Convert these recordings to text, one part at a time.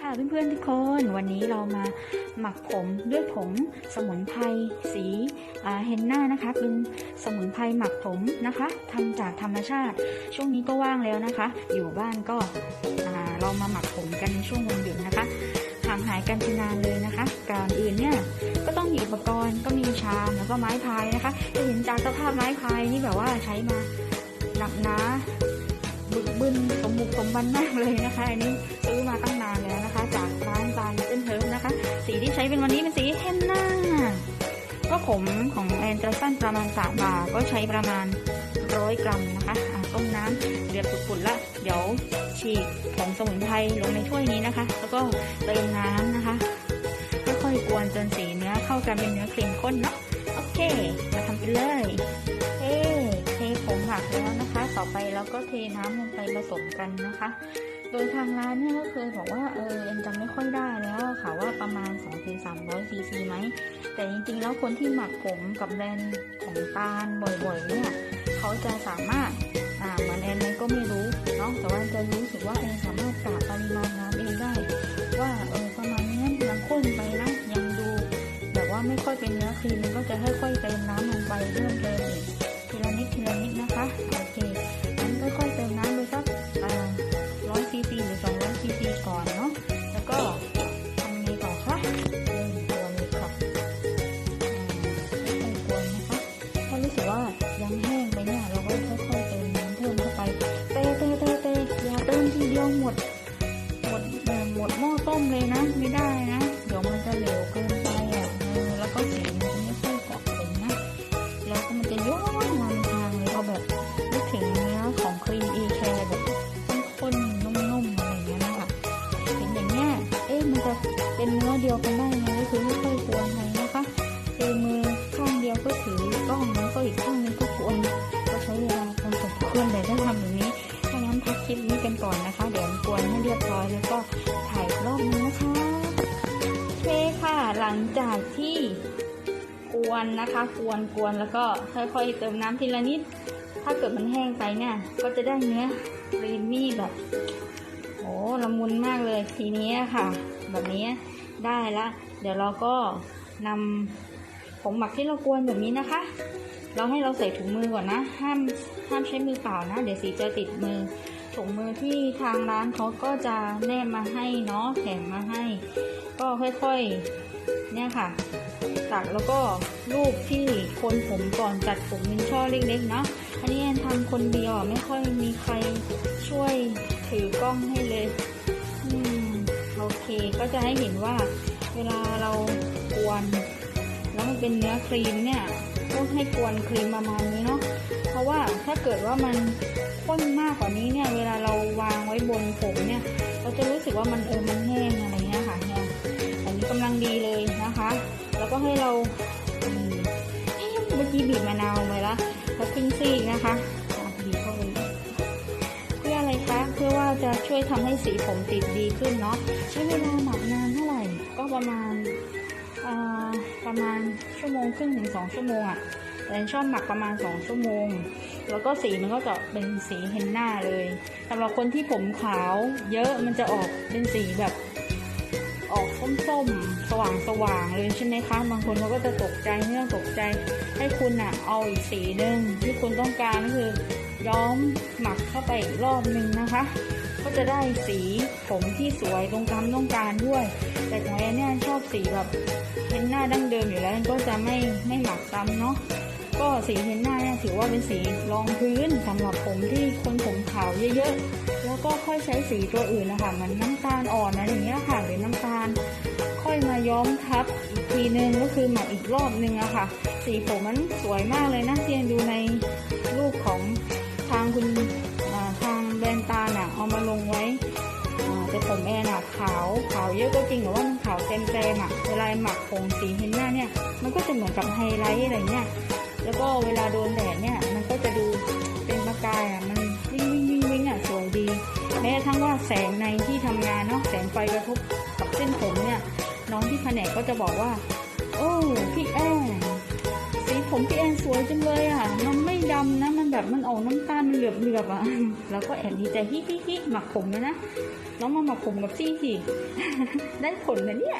ค่ะเพื่อนๆทุกคนวันนี้เรามาหมักผมด้วยผงสมุนไพรสีเฮนน่านะคะ เป็นสมุนไพรหมักผมนะคะทำจากธรรมชาติ ช่วงนี้ก็ว่างแล้วนะคะ อยู่บ้านก็เรามาหมักผมกันในช่วงวันหยุดนะคะห่างหายกันไปนานเลยนะคะก่อนอื่นเนี่ยก็ต้องมีอุปกรณ์ก็มีชามแล้วก็ไม้พายนะคะจะเห็นจากสภาพไม้พายนี่แบบว่าใช้มาหนักหนา บึกบึนสมบุกสมบันมากเลยนะคะ อันนี้ซื้อมาตั้งนานแล้วนะคะ จากร้านตาลเต้นเทิร์นะคะ สีที่ใช้เป็นวันนี้เป็นสีเฮนน่าก็ผมของแอนจะสั้นประมาณสามบาทก็ใช้ประมาณร้อยกรัมนะคะอะต้มน้ำเดือดปุดๆละเดี๋ยวฉีกผงสมุนไพรลงในถ้วยนี้นะคะ แล้วก็เติมน้ำนะคะค่อยๆกวนจนสีเนื้อเข้ากันเป็นเนื้อครีมข้นเนาะโอเค มาทำกันเลยเทเทผงหมักแล้วนะคะ ต่อไปเราก็เทน้ำลงไปผสมกันนะคะ โดยทางร้านเนี่ยก็เคยบอกว่าเออเอ็นจำไม่ค่อยได้แล้วค่ะว่าประมาณ 2-300ซีซีไหม แต่จริงๆ แล้วคนที่หมักผมกับแบรนด์ของตาลบ่อยๆ เนี่ยเขาจะสามารถอ่าเหมือนแอนเลยก็ไม่รู้เนาะแต่ว่าจะรู้สึกว่าแอนสามารถกะปริมาณน้ำเองได้ ว่าเออประมาณนี้ยังข้นไปนะยังดูแบบว่าไม่ค่อยเป็นเนื้อครีมมันก็จะค่อยๆเติมน้ำลงไปเพิ่มเติมอีกทีละนิดทีละนิดนะคะโอเค ยังแห้งไปเนี่ยเราก็ค่อยๆเติมน้ำเพิ่มเข้าไปเตะเตะเตะเตะอย่าเติมทีเดียวหมดหมดหมดหม้อต้มเลยนะไม่ได้นะเดี๋ยวมันจะเหลวเกินไปอะแล้วก็สีมันจะไม่ค่อยเกาะผมนะแล้วก็มันจะย้อนมันทางเลยเอาแบบนึกถึงเนื้อของครีมอีแคร์แบบข้นๆนุ่มๆอะไรอย่างเงี้ยนะคะเป็นอย่างเงี้ยเอ๊ะมันจะเป็นเนื้อเดียวกันได้ไงก็คือไม่ค่อยกวนเล หลังจากที่กวนนะคะกวนกวนแล้วก็ค่อยๆเติมน้ำทีละนิด ถ้าเกิดมันแห้งไปเนี่ย ก็จะได้เนื้อครีมมี่แบบโอ้ละมุนมากเลยทีนี้ค่ะ แบบนี้ได้ละ เดี๋ยวเราก็นำผงหมักที่เรากวนแบบนี้นะคะ เราให้เราใส่ถุงมือก่อนนะ ห้ามห้ามใช้มือเปล่านะ เดี๋ยวสีจะติดมือถุงมือที่ทางร้านเขาก็จะแนบมาให้เนาะแถมมาให้ ก็ค่อยๆ เนี่ยค่ะ ตักแล้วก็รูปที่คนผมก่อนจัดผมเป็นช่อเล็กๆเนาะอันนี้แอนทำคนเดียวไม่ค่อยมีใครช่วยถือกล้องให้เลย อืมโอเคก็จะให้เห็นว่า เวลาเรากวนแล้วมันเป็นเนื้อครีมเนี่ยก็ให้กวนครีมประมาณนี้เนาะเพราะว่าถ้าเกิดว่ามันข้นมากกว่านี้เนี่ย เวลาเราวางไว้บนผมเนี่ย เราจะรู้สึกว่ามันเออมันแห้งอะไรเงี้ยค่ะเนี่ยอันนี้กำลังดีเลย ก็ให้เราเมื่อกี้บีบมะนาวไปละแล้วครึ่งซีกนะคะบีบเข้าไปเพื่ออะไรคะเพื่อว่าจะช่วยทำให้สีผมติดดีขึ้นเนาะใช้เวลาหมักนานเท่าไหร่ก็ประมาณประมาณชั่วโมงครึ่งถึงสองชั่วโมงอะ่ะแต่ชอบหมักประมาณสองชั่วโมง แล้วก็สีมันก็จะเป็นสีเฮนน่าเลยสำหรับคนที่ผมขาวเยอะมันจะออกเป็นสีแบบ ออกส้มๆ สว่างๆ เลยใช่ไหมคะ บางคนเขาก็จะตกใจไม่องตกใจ ให้คุณอะเอาอีกสีหนึ่งที่คุณต้องการก็คือย้อมหมักเข้าไปอีกรอบหนึ่งนะคะ ก็จะได้สีผมที่สวยตรงตามต้องการด้วย แต่ของแอนเนี่ยชอบสีแบบเฮนหน้าดั้งเดิมอยู่แล้วก็จะไม่ไม่หมักซ้ำเนาะ ก็สีเฮนหน้าเนี่ยถือว่าเป็นสีรองพื้นสำหรับผมที่คนผมขาวเยอะๆ แล้วก็ค่อยใช้สีตัวอื่นนะคะเหมันน้ำตาลอ่อนอะไรอย่างเงี้ยค่ะหรือน้ำตาล ค่อยมาย้อมทับอีกทีนึงก็คือหมักอีกรอบนึงอะค่ะ สีผมมันสวยมากเลยนะที่ดูในรูปของทางคุณทางแบรนด์ตาลอะเอามาลงไว้แต่ผมแอนอะขาวขาวเยอะก็จริงแต่ว่ามันขาวเต็มเต็มๆอะเวลาหมักผมสีเฮนหน้าเนี่ยมันก็จะเหมือนกับไฮไลท์อะไรเงี้ย แล้วก็เวลาโดนแดดเนี่ย มันก็จะดูเป็นประกายอะ มันวิ่งวิ่งวิ่งวิ่งอะสวยดี แม้กระทั่งว่าแสงในที่ทำงานเนาะแสงไฟกระทบกับเส้นผมเนี่ย น้องที่แผนกก็จะบอกว่า โอ้พี่แอน ผมพี่แอนสวยจังเลยอะ มันไม่ดำนะ มันแบบมันออกน้ำตาลเหลือบเหลือบๆอะ แล้วก็แอบดีใจฮิฮิฮิหมักผมเลยนะ น้องมาหมักผมกับซี่สิ ได้ผลนะเนี่ย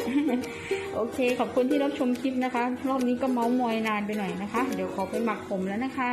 โอเค ขอบคุณที่รับชมคลิปนะคะ รอบนี้ก็เมาส์มอยนานไปหน่อยนะคะ เดี๋ยวขอไปหมักผมแล้วนะคะ